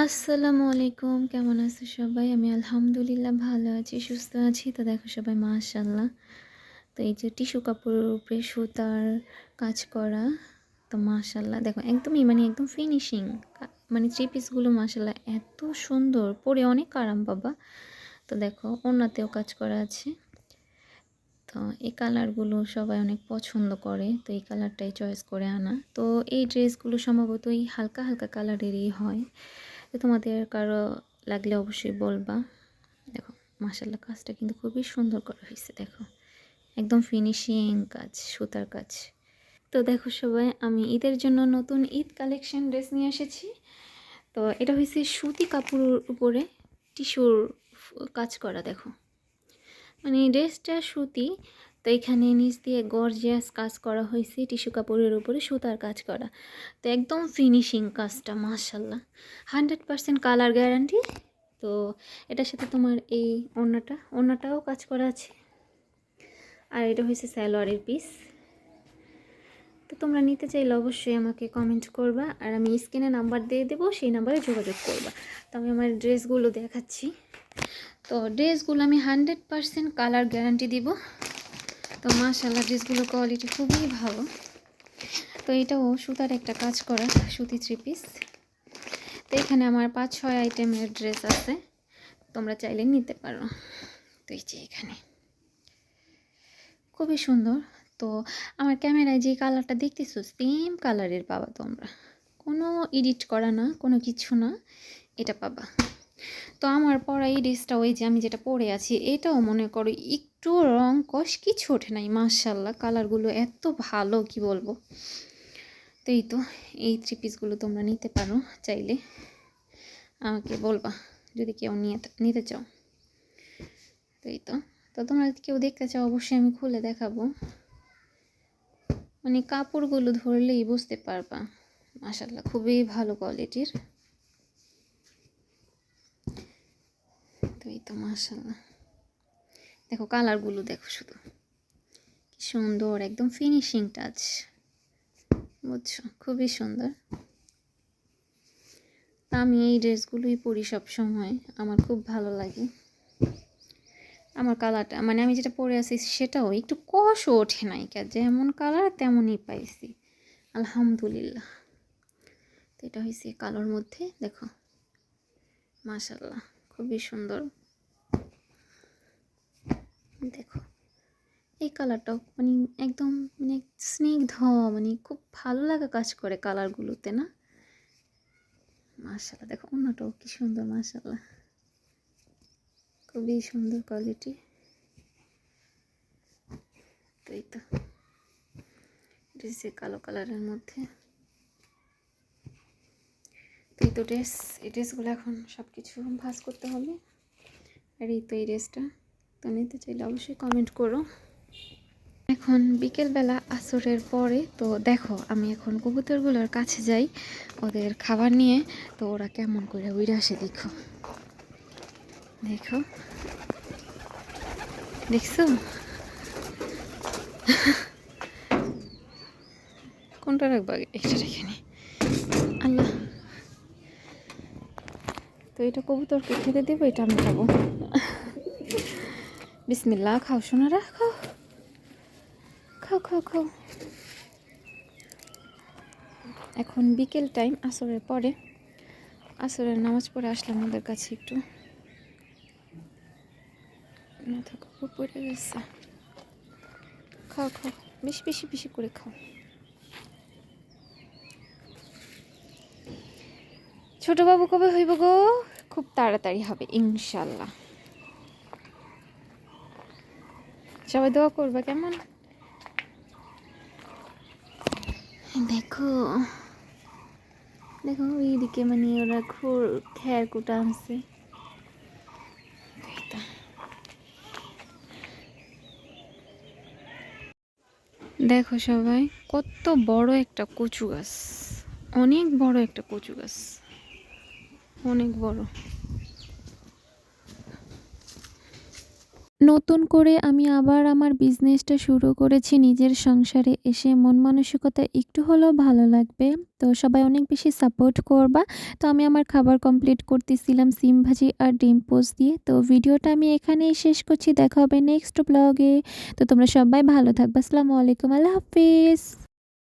আসসালামু আলাইকুম, কেমন আছো সবাই? আমি আলহামদুলিল্লাহ ভালো আছি, সুস্থ আছি। তো দেখো সবাই মাশাল্লাহ তো এই যে টিস্যু কাপড়ের উপরে সুতার কাজ করা, তো মাশাল্লাহ দেখো, একদমই মানে একদম ফিনিশিং মানে থ্রি পিসগুলো মাশাল্লাহ এত সুন্দর, পরে অনেক আরাম বাবা তো দেখো অন্যতেও কাজ করা আছে। তো এই কালারগুলো সবাই অনেক পছন্দ করে, তো এই কালারটাই চয়েস করে আনা। তো এই ড্রেসগুলো সম্ভবত এই হালকা হালকা কালারেরই হয়। তো তোমাদের কারও লাগলে অবশ্যই বলবা। দেখো মাসাল্লাহ কাজটা কিন্তু খুবই সুন্দর করা হয়েছে, দেখো। একদম ফিনিশিং কাজ, সুতার কাজ। তো দেখো সবাই, আমি ঈদের জন্য নতুন ঈদ কালেকশন ড্রেস নিয়ে এসেছি। তো এটা হয়েছে সুতি কাপড়ের উপরে টিস্যুর কাজ করা, দেখো। মানে ড্রেসটা সুতি তো এখানে নিচ দিয়ে গর্জিয়াস কাজ করা হয়েছে, টিস্যু কাপড়ের উপরে সুতার কাজ করা। তো একদম ফিনিশিং কাজটা মাশাল্লাহ হান্ড্রেড পারসেন্ট কালার গ্যারান্টি তো এটার সাথে তোমার এই ওড়নাটা, ওড়নাটাও কাজ করা আছে। আর এটা হয়েছে স্যালোয়ারের পিস তো তোমরা নিতে চাইলে অবশ্যই আমাকে কমেন্ট করবা, আর আমি স্ক্রিনে নাম্বার দিয়ে দেবো, সেই নাম্বারে যোগাযোগ করবা। তো আমি আমার ড্রেসগুলো দেখাচ্ছি। তো ড্রেসগুলো আমি হান্ড্রেড পারসেন্ট কালার গ্যারান্টি দিব। তো মাশাল্লাহ ড্রেসগুলোর কোয়ালিটি খুবই ভালো। তো এটাও সুতার একটা কাজ করা, সুতি থ্রি পিস তো এখানে আমার পাঁচ, ছয় আইটেমের ড্রেস আছে। তোমরা চাইলে নিতে পারো। তো এই যে এখানে। খুবই সুন্দর। তো আমার ক্যামেরায় যে কালারটা দেখতেছো সেম কালারের পাবা তোমরা। কোনো এডিট করা না, কোনো কিছু না, এটা পাবা। তো আমার পরা এই ড্রেসটা ওই যে আমি যেটা পরে আছি, এটাও মনে করো একটু রং কষ কিছু ওঠে নাই মার্শাল্লাহ কালারগুলো এত ভালো, কি বলব। তো এই তো, এই থ্রি পিসগুলো তোমরা নিতে পারো চাইলে। আমাকে বলবা, যদি কেউ নিয়ে, নিতে চাও। তো এই তো তো তোমরা কেউ দেখতে চাও, অবশ্যই আমি খুলে দেখাবো। মানে কাপড়গুলো ধরলেই বুঝতে পারবা মাসাল্লাহ খুবই ভালো কোয়ালিটির তো মাসাল্লাহ দেখো কালারগুলো দেখো শুধু। কি সুন্দর, একদম ফিনিশিং টাচ বুঝছ? খুবই সুন্দর। তা আমি এই ড্রেসগুলোই পরি সব সময় আমার খুব ভালো লাগে। আমার কালারটা মানে আমি যেটা পরে আছি সেটাও একটু কষও ওঠে নাই যেমন কালার তেমনই পাইছি। আলহামদুলিল্লাহ। তো এটা হয়েছে কালোর মধ্যে, দেখো। মাশাল্লাহ খুবই সুন্দর। দেখো, এই কালারটাও মানে একদম মানে স্নিগ্ধ মানে খুব ভালো লাগা কাজ করে কালারগুলোতে না? মাশাল্লাহ দেখো অন্যটাও কি সুন্দর মাশাল্লাহ খুবই সুন্দর কোয়ালিটি তো এই তো ড্রেসে কালো কালারের মধ্যে। তো এই তো ড্রেস এই ড্রেসগুলো এখন সব কিছু ভাজ করতে হবে। আর এই তো এই ড্রেসটা তো নিতে চাইলে অবশ্যই কমেন্ট করো। এখন বিকেলবেলা আসরের পরে তো দেখো, আমি এখন কবুতরগুলোর কাছে যাই ওদের খাবার নিয়ে। তো ওরা কেমন করে উইরা আসে দেখো। দেখো। দেখছ? কোনটা রাখব আগে? এটা রেখে নি। আল্লাহ। তো এটা কবুতরকে খেতে দেবো, এটা আমি খাব। বিসমিল্লা খাও সোনারা খাও। খাও খাও খাও। এখন বিকেল টাইম, আসরের পরে। আসরের নামাজ পড়ে আসলাম ওদের কাছে একটু। মাথা পড়ে গেছে। খাও খাও, বেশি বেশি বেশি করে খাও। ছোট বাবু কবে হইব গো? খুব তাড়াতাড়ি হবে, ইনশাল্লাহ। সবাই দোয়া করবে কেমন? দেখো দেখো এইদিকে মানে ওরা খুর খ্যার কুটা আনছে। দেখো সবাই কত বড় একটা কচু গাছ। অনেক বড় একটা কচু গাছ। অনেক বড়। নতুন করে আমি আবার আমার বিজনেসটা শুরু করেছি নিজের সংসারে এসে মন মানসিকতা একটু হলেও ভালো লাগবে। তো সবাই অনেক বেশি সাপোর্ট করবা। তো আমি আমার খাবার কমপ্লিট করতেছিলাম সিম ভাজি আর ডিম পোস্ট দিয়ে। তো ভিডিওটা আমি এখানেই শেষ করছি। দেখা হবে নেক্সট ব্লগে তো তোমরা সবাই ভালো থাকবা। আসসালামু আলাইকুম। আল্লাহ হাফিজ।